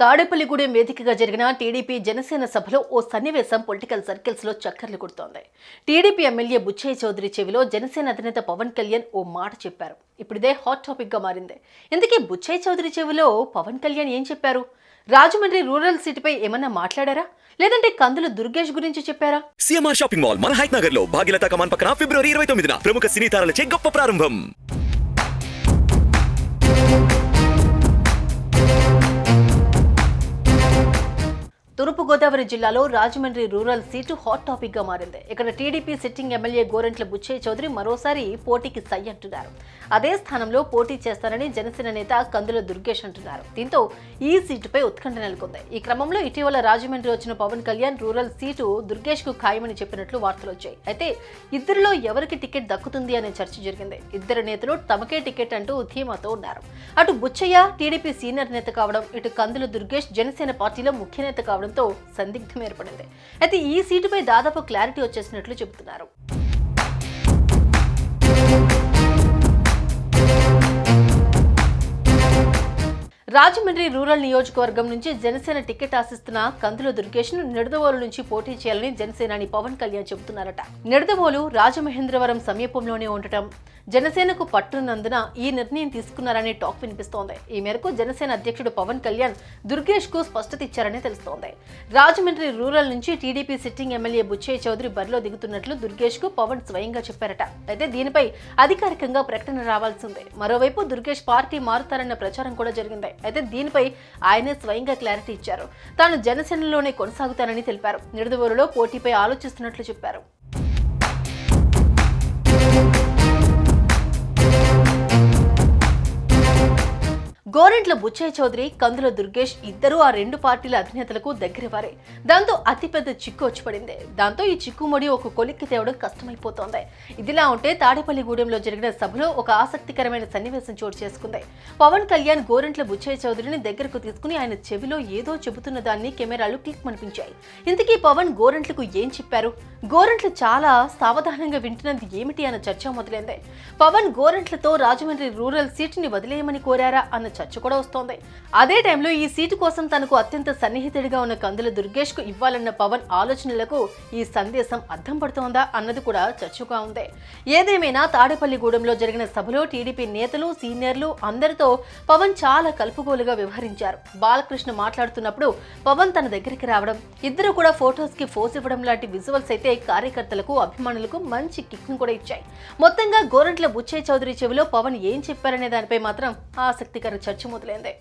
తాడేపల్లిగూడెం వేదికగా జరిగిన టీడీపీ జనసేన సభలో ఓ సన్నివేశం పొలిటికల్ సర్కిల్స్లో చక్కర్లు కొడుతోంది. టీడీపీ ఎమ్మెల్యే బుచ్చయ్య చౌదరి చెవిలో జనసేన అధినేత పవన్ కళ్యాణ్ ఓ మాట చెప్పారు. ఇప్పుడిదే హాట్ టాపిక్గా మారింది. ఇందుకే బుచ్చయ్య చౌదరి చెవిలో పవన్ కళ్యాణ్ ఏం చెప్పారు? రాజమండ్రి రూరల్ సిటీపై ఏమన్నా మాట్లాడారా? లేదంటే కందుల దుర్గేష్ గురించి చెప్పారా? సీఎంఆర్ షాపింగ్ మాల్ మన హైట్ నగర్లో భాగ్యలత కమాన్ పక్కన ఫిబ్రవరి ఇరవై తొమ్మిదిన ప్రముఖ సినీ తారలచే గొప్ప ప్రారంభం. తూర్పుగోదావరి జిల్లాలో రాజమండ్రి రూరల్ సీటు హాట్ టాపిక్గా మారింది. ఇక్కడ TDP sitting MLA Gorantla Butchaiah Chowdary మరోసారి పోటీకి సై అంటున్నారు. అదే స్థానంలో పోటీ చేస్తారని జనసేన నేత కందుల దుర్గేష్ అంటున్నారు. దీంతో ఈ సీటుపై ఉత్కంఠ నెలకొంది. ఈ క్రమంలో ఇటీవల రాజమండ్రి వచ్చిన పవన్ కళ్యాణ్ రూరల్ సీటు దుర్గేష్కు ఖాయమని చెప్పినట్లు వార్తలు వచ్చాయి. అయితే ఇద్దరిలో ఎవరికి టికెట్ దక్కుతుంది అనే చర్చ జరిగింది. ఇద్దరు నేతలు తమకే టికెట్ అంటూ ధీమాతో ఉన్నారు. అటు బుచ్చయ్య టీడీపీ సీనియర్ నేత కావడం ఇటు కందుల దుర్గేష్ జనసేన పార్టీలో ముఖ్య నేత కావడంతో సందిగ్ధం ఏర్పడింది. అయితే ఈ సీటుపై దాదాపు క్లారిటీ వచ్చేసినట్లు చెబుతున్నారు. రాజమండ్రి రూరల్ నియోజకవర్గం నుంచి జనసేన టికెట్ ఆశిస్తున్న కందుల దుర్గేష్ను నిడదవోలు నుంచి పోటీ చేయాలని జనసేనాని పవన్ కళ్యాణ్ చెబుతున్నారట. నిడదవోలు రాజమహేంద్రవరం సమీపంలోనే ఉండటం జనసేనకు పట్టునందున ఈ నిర్ణయం తీసుకున్నారనే టాక్ వినిపిస్తోంది. ఈ మేరకు జనసేన అధ్యక్షుడు పవన్ కళ్యాణ్ దుర్గేష్కు స్పష్టత ఇచ్చారని తెలుస్తోంది. రాజమండ్రి రూరల్ నుంచి TDP sitting MLA Butchaiah Chowdary బరిలో దిగుతున్నట్లు దుర్గేష్కు పవన్ స్వయంగా చెప్పారట. అయితే దీనిపై అధికారికంగా ప్రకటన రావాల్సిందే. మరోవైపు దుర్గేష్ పార్టీ మారుతారన్న ప్రచారం కూడా జరిగింది. అయితే దీనిపై ఆయనే స్వయంగా క్లారిటీ ఇచ్చారు. తాను జనసేనలోనే కొనసాగుతానని తెలిపారు. నిడదవోలులో పోటీపై ఆలోచిస్తున్నట్లు చెప్పారు. గోరెంట్ల బుచ్చయ్య చౌదరి కందుల దుర్గేష్ ఇద్దరూ ఆ రెండు పార్టీల అధినేతలకు దగ్గరవారే. దాంతో అతిపెద్ద చిక్కు వచ్చి పడింది దాంతో ఈ చిక్కుముడి ఒక కొలిక్కి తేవడం కష్టమైపోతోంది. ఇదిలా ఉంటే తాడేపల్లిగూడెంలో జరిగిన సభలో ఒక ఆసక్తికరమైన సన్నివేశం చోటు చేసుకుంది. పవన్ కళ్యాణ్ గోరెంట్ల బుచ్చయ్య చౌదరిని దగ్గరకు తీసుకుని ఆయన చెవిలో ఏదో చెబుతున్న దాన్ని కెమెరాలు క్లిక్ మనిపించాయి. ఇంతకీ పవన్ గోరెంట్లకు ఏం చెప్పారు? గోరెంట్లు చాలా సావధానంగా వింటున్నది ఏమిటి అన్న చర్చ మొదలైంది. పవన్ గోరెంట్లతో రాజమండ్రి రూరల్ సీటుని వదిలేయమని కోరారా అన్న చర్చ కూడా వస్తోంది. అదే టైంలో ఈ సీటు కోసం తనకు అత్యంత సన్నిహితుడిగా ఉన్న కందుల దుర్గేష్కు ఇవ్వాలన్న పవన్ ఆలోచనలకు ఈ సందేశం అర్థం పడుతోందా అన్నది కూడా చర్చగా ఉంది. ఏదేమైనా తాడేపల్లిగూడెంలో జరిగిన సభలో టీడీపీ నేతలు సీనియర్లు అందరితో పవన్ చాలా కలుపుగోలుగా వ్యవహరించారు. బాలకృష్ణ మాట్లాడుతున్నప్పుడు పవన్ తన దగ్గరికి రావడం ఇద్దరు కూడా ఫొటోస్కి ఫోజ్ ఇవ్వడం లాంటి విజువల్స్ అయితే కార్యకర్తలకు అభిమానులకు మంచి కిక్ను కూడా ఇచ్చాయి. మొత్తంగా గోరంట్ల బుచ్చయ్య చౌదరి చెవిలో పవన్ ఏం చెప్పారనే దానిపై మాత్రం ఆసక్తికర చర్చ మొదలైంది